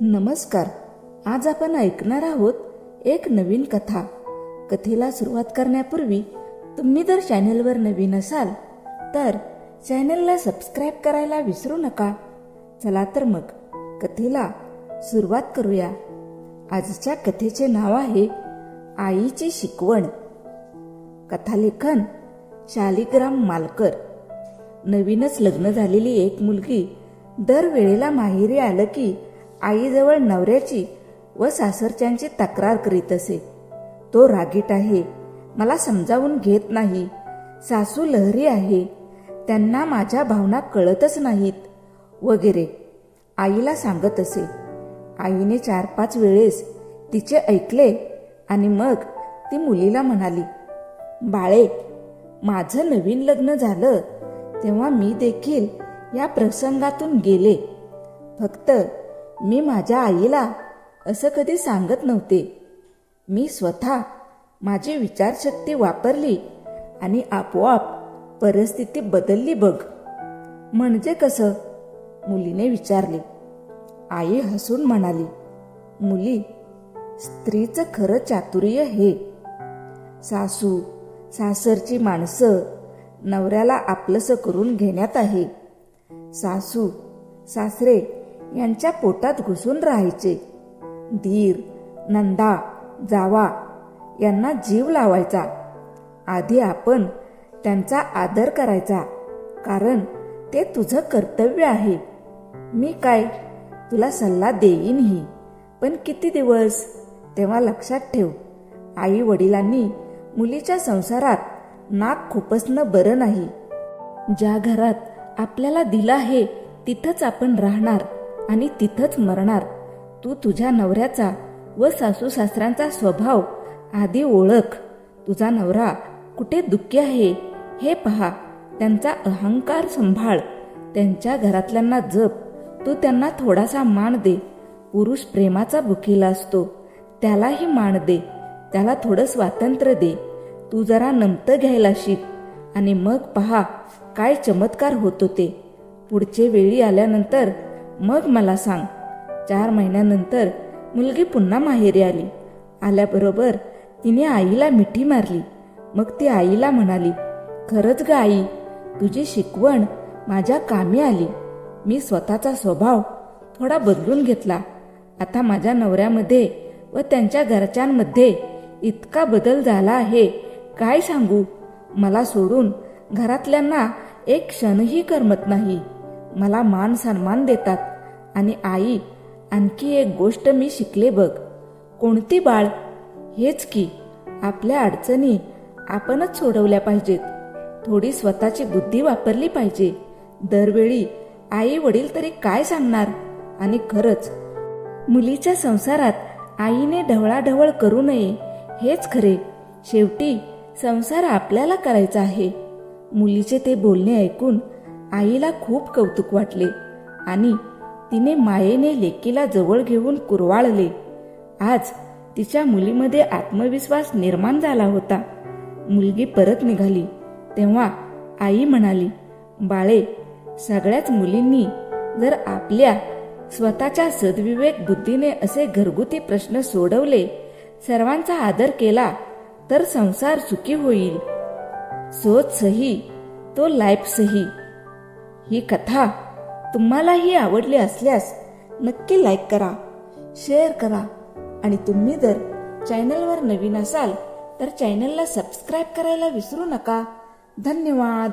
नमस्कार. आज आपण ऐकणार आहोत एक नवीन कथा. कथेला सुरुवात करण्यापूर्वी तुम्ही जर चॅनलवर नवीन असाल तर चॅनेलला सबस्क्राईब करायला विसरू नका. चला तर मग कथेला सुरुवात करूया. आजच्या कथेचे नाव आहे आईची शिकवण. कथालेखन शालिग्राम मालकर. नवीनच लग्न झालेली एक मुलगी दरवेळेला माहेरी आलं की आईजवळ नवऱ्याची व सासरच्यांची तक्रार करीत असे. तो रागीट आहे. मला समजावून घेत नाही. सासू लहरी आहे. त्यांना माझ्या भावना कळतच नाहीत. वगैरे. आईला सांगत असे. आईने चार पाच वेळेस तिचे ऐकले आणि मग ती मुलीला म्हणाली बाळे माझं नवीन लग्न झालं तेव्हा मी देखील या प्रसंगातून गेले. फक्त मी माझ्या आईला असं कधी सांगत नव्हते. मी स्वतः माझी विचारशक्ती वापरली आणि आपोआप परिस्थिती बदलली बघ. म्हणजे कसं? मुलीने विचारले. आई हसून म्हणाली मुली स्त्रीचं खरं चातुर्य हे. सासू सासरची माणसं नवऱ्याला आपलंसं करून घेण्यात आहे. सासू सासरे यांच्या पोटात घुसून राहायचे. धीर नंदा जावा यांना जीव लावायचा. आधी आपण त्यांचा आदर करायचा कारण ते तुझं कर्तव्य आहे. मी काय? तुला सल्ला देईनही. पण किती दिवस? तेव्हा लक्षात ठेव. आई वडिलांनी मुलीच्या संसारात नाक खुपसणं बरं नाही. ज्या घरात आपल्याला दिलं आहे तिथंच आपण राहणार. आणि तिथंच मरणार. तू तुझ्या नवऱ्याचा व सासू सासऱ्यांचा स्वभाव आधी ओळख. तुझा नवरा कुठे दुःखी आहे हे पहा. त्यांचा अहंकार सांभाळ. त्यांच्या घरातल्यांना जप. तू त्यांना थोडासा मान दे. पुरुष प्रेमाचा भुकेला असतो. त्यालाही मान दे. त्याला थोडं स्वातंत्र्य दे. तू जरा नमतं घ्यायला शिक. आणि मग पहा काय चमत्कार होत होते पुढचे वेळी आल्यानंतर मग मला सांग. चार महिन्यानंतर मुलगी पुन्हा माहेरी आली. आल्याबरोबर तिने आईला मिठी मारली. मग ती आईला म्हणाली खरंच ग आई तुझी शिकवण माझ्या कामी आली. मी स्वतःचा स्वभाव थोडा बदलून घेतला. आता माझ्या नवऱ्यामध्ये व त्यांच्या घरच्यांमध्ये इतका बदल झाला आहे. काय सांगू? मला सोडून घरातल्यांना एक क्षणही करमत नाही. मला मान सन्मान देतात. आणि आई आणखी एक गोष्ट मी शिकले बघ. कोणती बाळ? हेच की आपल्या अडचणी आपणच सोडवल्या पाहिजेत. थोडी स्वतःची बुद्धी वापरली पाहिजे. दरवेळी आई वडील तरी काय सांगणार? आणि खरंच मुलीच्या संसारात आईने ढवळाढवळ करू नये हेच खरे. शेवटी संसार आपल्याला करायचा आहे. मुलीचे ते बोलणे ऐकून आईला खूप कौतुक वाटले आणि तिने मायेने लेकीला जवळ घेऊन कुरवाळले. आज तिच्या मुलीमध्ये आत्मविश्वास निर्माण झाला होता. मुलगी परत निघाली. तेव्हा आई म्हणाली बाळे सगळ्याच मुलींनी जर आपल्या स्वतःच्या सद्विवेक बुद्धीने असे घरगुती प्रश्न सोडवले सर्वांचा आदर केला तर संसार सुखी होईल. सोच सही तो लाईफ सही. ही कथा तुम्हालाही आवडली असल्यास नक्की लाईक करा शेअर करा. आणि तुम्ही जर चॅनलवर नवीन असाल तर चॅनलला सबस्क्राईब करायला विसरू नका. धन्यवाद.